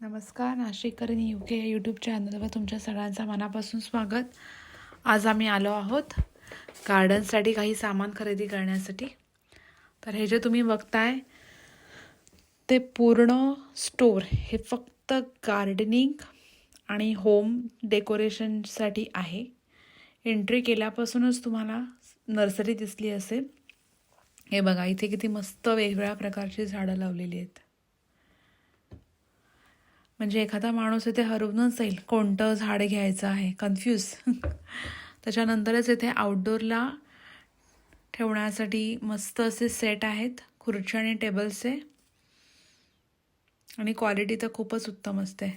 नमस्कार नाशिककरण you K YouTube चॅनलवर तुमच्या सगळ्यांचं मनापासून स्वागत. आज आम्ही आलो आहोत गार्डनसाठी काही सामान खरेदी करण्यासाठी. तर हे जे तुम्ही बघताय ते पूर्ण स्टोर हे फक्त गार्डनिंग आणि होम डेकोरेशनसाठी आहे. एंट्री केल्यापासूनच तुम्हाला नर्सरी दिसली असेल. हे बघा इथे किती मस्त वेगवेगळ्या प्रकारची झाडं लावलेली आहेत. म्हणजे एखादा माणूस इथे हरवूनच जाईल कोणतं झाड घ्यायचं आहे कन्फ्यूज त्याच्यानंतरच इथे आउटडोअरला ठेवण्यासाठी मस्त असे सेट आहेत खुर्च्या आणि टेबल्सचे आणि क्वालिटी तर खूपच उत्तम असते.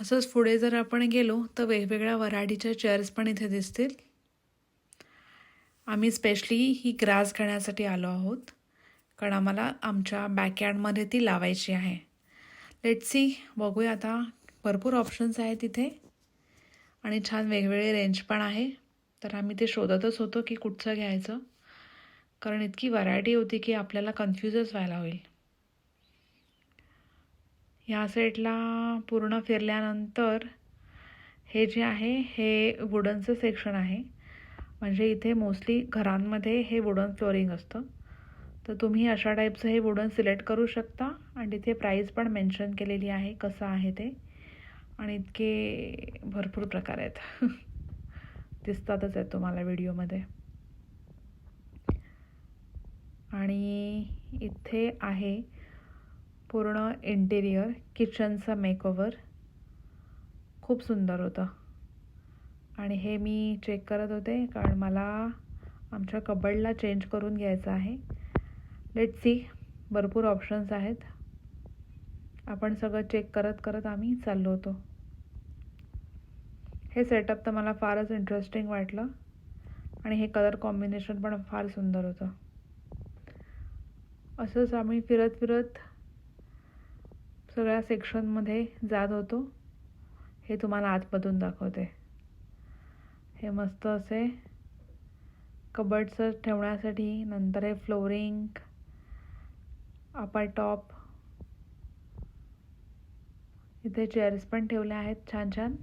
असंच पुढे जर आपण गेलो तर वेगवेगळ्या व्हरायटीच्या चेअर्स पण इथे दिसतील. आम्ही स्पेशली ही ग्रास घेण्यासाठी आलो आहोत. कारण आम्हाला आमच्या बॅकयार्डमध्ये ती लावायची आहे. लेट सी बघूया आता. भरपूर ऑप्शन्स आहेत तिथे आणि छान वेगवेगळे रेंज पण आहे. तर आम्ही ते शोधतच होतो की कुठचं घ्यायचं. कारण इतकी व्हरायटी होती की आपल्याला कन्फ्यूजच व्हायला होईल. ह्या सेटला पूर्ण फिरल्यानंतर हे जे आहे हे वुडनचं सेक्शन आहे. म्हणजे इथे मोस्टली घरांमध्ये हे वुडन फ्लोरिंग असतं. तर तुम्ही अशा टाईपचं हे वुडन सिलेक्ट करू शकता. आणि तिथे प्राईस पण मेन्शन केलेली आहे कसं आहे ते. आणि इतके भरपूर प्रकार आहेत. दिसतातच आहेत तुम्हाला व्हिडिओमध्ये आणि इथे आहे पूर्ण इंटेरियर किचनचा मेकओवर खूप सुंदर होतं. आणि हे मी चेक करत होते कारण मला आमच्या कबडला चेंज करून घ्यायचं आहे. लेट सी भरपूर ऑप्शन्स आहेत. आपण सगळं चेक करत करत आम्ही चाललो होतो. हे सेटअप तर मला फारच इंटरेस्टिंग वाटलं. आणि हे कलर कॉम्बिनेशन पण फार सुंदर होतं. असंच आम्ही फिरत फिरत सगळ्या सेक्शनमध्ये जात होतो. हे तुम्हाला आतमधून दाखवते. हे मस्त असे कबर्डचं ठेवण्यासाठी नंतर हे फ्लोरिंग अपर टॉप इथे चेअर्स पण ठेवल्या आहेत छान छान.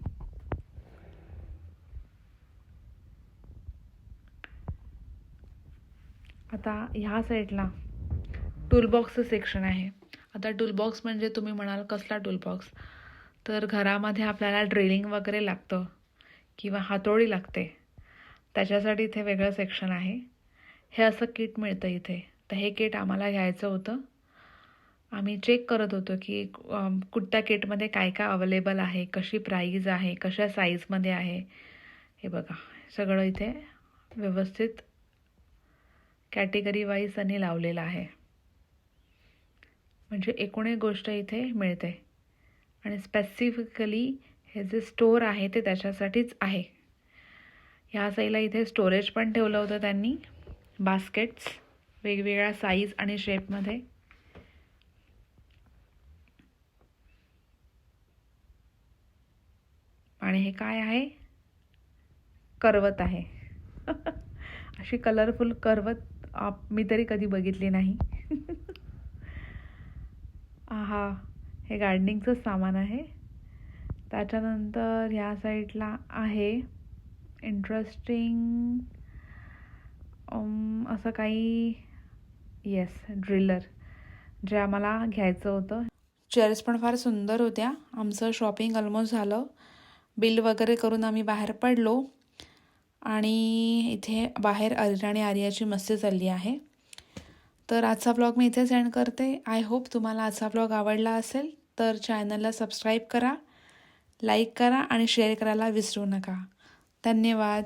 आता ह्या साईडला टूलबॉक्सचं सेक्शन आहे. आता टूलबॉक्स म्हणजे तुम्ही म्हणाल कसला टूलबॉक्स तर घरामध्ये आपल्याला ड्रिलिंग वगैरे लागतं किंवा हातोडी लागते. त्याच्यासाठी इथे वेगळं सेक्शन आहे. हे असं किट मिळतं इथे. तर हे किट आम्हाला घ्यायचं होतं. आम्ही चेक करत होतो की कुठत्या किटमध्ये काय काय अवेलेबल आहे कशी प्राईज आहे कशा साईजमध्ये आहे. हे बघा सगळं इथे व्यवस्थित कॅटेगरी वाईज त्यांनी लावलेलं आहे. म्हणजे एकूण एक गोष्ट इथे मिळते. आणि स्पेसिफिकली हे जे स्टोर आहे ते त्याच्यासाठीच आहे. ह्या साईला इथे स्टोरेज पण ठेवलं होतं त्यांनी. बास्केट्स वेगवेगळ्या साईज आणि शेपमध्ये आणि हे काय आहे? करवत आहे. अशी कलरफुल करवत आप मी तरी कधी बघितली नाही. हा हे गार्डनिंगचंच सामान आहे. त्याच्यानंतर ह्या साईडला आहे इंटरेस्टिंग असं काही येस ड्रिलर जे आम्हाला घ्यायचं होतं. चेअर्स पण फार सुंदर होत्या. आमचं शॉपिंग ऑलमोस्ट झालं. बिल वगैरे करून आम्ही बाहेर पडलो आणि इथे बाहेर अरिना आणि आर्याची मस्ती चालली आहे. तर आजचा ब्लॉग मी इथे सेंड करते. आय होप तुम्हाला आजचा ब्लॉग आवडला असेल तर चॅनलला सबस्क्राईब करा लाईक करा आणि शेअर करायला विसरू नका. धन्यवाद.